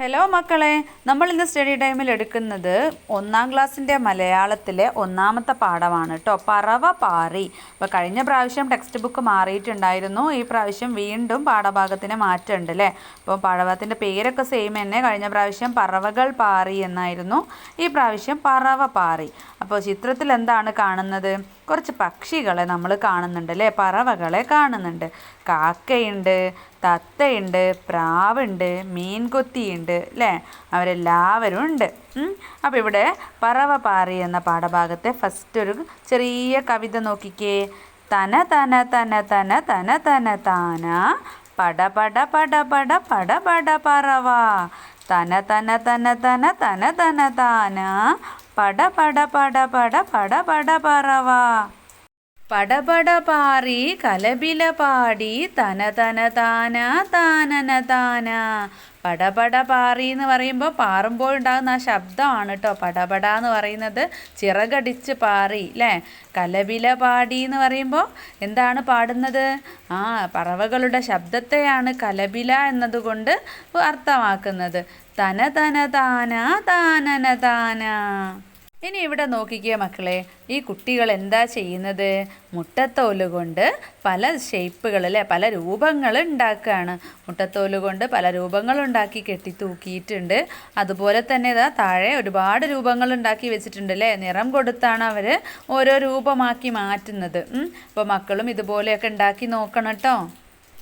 Hello മക്കളെ. നമ്മൾ ഇന്ന് സ്റ്റഡി ടൈമിൽ എടുക്കുന്നത് ഒന്നാം ക്ലാസ്സിന്റെ മലയാളത്തിലെ ഒന്നാമത്തെ പാഠമാണ് കേട്ടോ പറവ പാറി. അപ്പോൾ കഴിഞ്ഞ പ്രാവശ്യം ടെക്സ്റ്റ് ബുക്ക് മാറിയിട്ടുണ്ടായിരുന്നു. ഈ പ്രാവശ്യം വീണ്ടും പാഠഭാഗത്തിന് മാറ്റമുണ്ട് അല്ലേ അപ്പോൾ പാഠഭാഗത്തിന്റെ പേരൊക്കെ സെയിം തന്നെ. കഴിഞ്ഞ പ്രാവശ്യം പറവകൾ പാറി എന്നായിരുന്നു. ഈ പ്രാവശ്യം പറവ പാറി. അപ്പോൾ ചിത്രത്തിൽ എന്താണ് കാണുന്നത്? കുറച്ച് പക്ഷികളെ നമ്മൾ കാണുന്നുണ്ട് അല്ലേ? പറവകളെ കാണുന്നുണ്ട്. കാക്കയുണ്ട് തത്തയുണ്ട് പ്രാവുണ്ട് മീൻകൊത്തിയുണ്ട് അല്ലേ? അവരെല്ലാവരും ഉണ്ട്. അപ്പോൾ ഇവിടെ പറവ പാറി എന്ന പാഠഭാഗത്തെ ഫസ്റ്റ് ഒരു ചെറിയ കവിത നോക്കിക്കേ. തന തന തന തന തന തന താന പട പട പട പട പട പട പറവ. തന തന തന തന തന തന താന പട പട പട പട പട പട പറവ. പടപട പാറി കലബില പാടി തന തന താന താനന താന പടപട പാറി എന്ന് പറയുമ്പോൾ പാറുമ്പോൾ ഉണ്ടാകുന്ന ആ ശബ്ദമാണ് കേട്ടോ. പടപട എന്ന് പറയുന്നത് ചിറകടിച്ച് പാറി അല്ലേ കലബില പാടി എന്ന് പറയുമ്പോൾ എന്താണ് പാടുന്നത്? ആ പറവകളുടെ ശബ്ദത്തെയാണ് കലബില എന്നതുകൊണ്ട് അർത്ഥമാക്കുന്നത്. തന തന താന താനന താന ഇനി ഇവിടെ നോക്കിക്കുക മക്കളെ ഈ കുട്ടികൾ എന്താ ചെയ്യുന്നത്? മുട്ടത്തോൽ കൊണ്ട് പല ഷേപ്പുകൾ അല്ലേ? പല രൂപങ്ങൾ ഉണ്ടാക്കുകയാണ്. മുട്ടത്തോൽ കൊണ്ട് പല രൂപങ്ങൾ ഉണ്ടാക്കി കെട്ടി തൂക്കിയിട്ടുണ്ട്. അതുപോലെ തന്നെ ഇതാ താഴെ ഒരുപാട് രൂപങ്ങൾ ഉണ്ടാക്കി വെച്ചിട്ടുണ്ട് അല്ലേ? നിറം കൊടുത്താണ് അവർ ഓരോ രൂപമാക്കി മാറ്റുന്നത്. അപ്പോൾ മക്കളും ഇതുപോലെയൊക്കെ ഉണ്ടാക്കി നോക്കണം കേട്ടോ.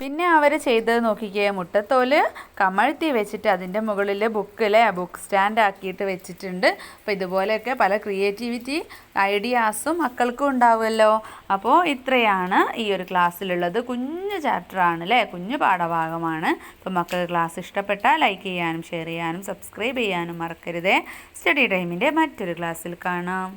പിന്നെ അവർ ചെയ്തത് നോക്കിക്കേ മുട്ടത്തോൽ കമഴ്ത്തി വെച്ചിട്ട് അതിന്റെ മുകളിൽ ബുക്കിലെ ബുക്ക് സ്റ്റാൻഡ് ആക്കിയിട്ട് വെച്ചിട്ടുണ്ട്. അപ്പോൾ ഇതുപോലെയൊക്കെ പല ക്രിയേറ്റിവിറ്റി ഐഡിയാസും മക്കൾക്കും ഉണ്ടാവുമല്ലോ. അപ്പോൾ ഇത്രയാണ് ഈ ഒരു ക്ലാസ്സിലുള്ളത്. കുഞ്ഞു ചാപ്റ്ററാണ് അല്ലേ കുഞ്ഞു പാഠഭാഗമാണ്. അപ്പോൾ മക്കൾ ക്ലാസ് ഇഷ്ടപ്പെട്ടാൽ ലൈക്ക് ചെയ്യാനും ഷെയർ ചെയ്യാനും സബ്സ്ക്രൈബ് ചെയ്യാനും മറക്കരുതേ. സ്റ്റഡി ടൈമിന്റെ മറ്റൊരു ക്ലാസ്സിൽ കാണാം.